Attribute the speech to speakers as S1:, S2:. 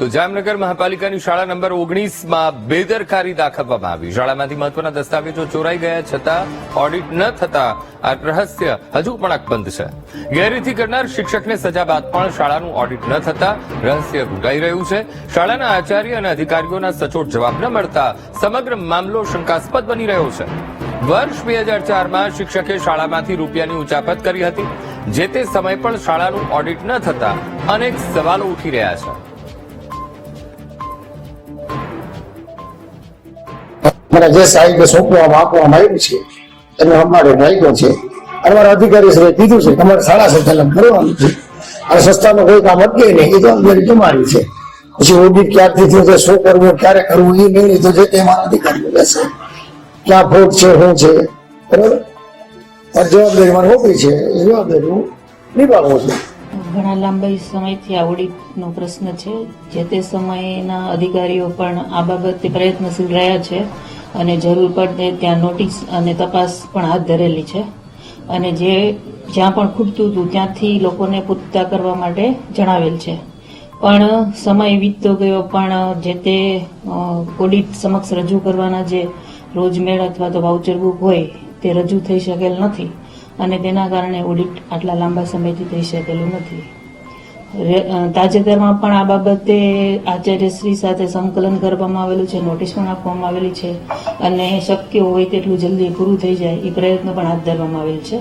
S1: તો જામનગર મહાપાલિકાની શાળા નંબર ઓગણીસમાં બેદરકારી દાખવવામાં આવી. શાળામાંથી મહત્વના દસ્તાવેજો ચોરાઈ ગયા છતાં ઓડિટ ન થતા આ રહસ્ય હજુ પણ અકબંધ છે. ગેરરીતિ કરનાર શિક્ષકને સજા બાદ પણ શાળાનું ઓડિટ ન થતા રહસ્ય ઘૂંટાઈ રહ્યું છે. શાળાના આચાર્ય અને અધિકારીઓના સચોટ જવાબ ન મળતા સમગ્ર મામલો શંકાસ્પદ બની રહ્યો છે. વર્ષ બે હજાર ચારમાં શિક્ષકે શાળામાંથી રૂપિયાની ઉચાપત કરી હતી. જે તે સમય પણ શાળાનું ઓડિટ ન થતા અનેક સવાલો ઉઠી રહ્યા છે.
S2: જે સાહેબને સોંપવામાં, આપવામાં આવ્યું છે, એનો અમારે રાખ્યો છે. અને મારા અધિકારી શ્રી કીધું છે તમારે સાડા સંચાલન કરવાનું છે. અને સંસ્થાનું કોઈ કામ અટકે નહીં, એ જવાબદારી તમારી છે. પછી ઓડિટ ક્યારથી થયું છે, શું કરવું, ક્યારે કરવું, એ નહીં, તો જે તે મારા અધિકારીઓ લેશે ક્યાં ફોટ છે, શું છે? બરાબર? જવાબદારી મારે હોપી છે જવાબદારી હું નિભાવું છું.
S3: ઘણા લાંબા સમયથી આ ઓડિટનો પ્રશ્ન છે. જે તે સમયના અધિકારીઓ પણ આ બાબતે પ્રયત્નશીલ રહ્યા છે. અને જરૂર પડે ત્યાં નોટિસ અને તપાસ પણ હાથ ધરેલી છે. અને જે જ્યાં પણ ખૂટતું હતું ત્યાંથી લોકોને પૂરતા કરવા માટે જણાવેલ છે. પણ સમય વીતતો ગયો, પણ જે તે ઓડિટ સમક્ષ રજૂ કરવાના જે રોજમેળ અથવા તો વાઉચર બુક હોય તે રજૂ થઈ શકેલ નથી. અને તેના કારણે ઓડિટ આટલા લાંબા સમયથી થઈ શકેલું નથી. તાજેતરમાં પણ આ બાબતે આચાર્યશ્રી સાથે સંકલન કરવામાં આવેલું છે, નોટિસ પણ આપવામાં આવેલી છે અને શક્ય હોય તેટલું જલ્દી પૂરું થઈ જાય એ પ્રયત્નો પણ હાથ ધરવામાં આવેલ છે.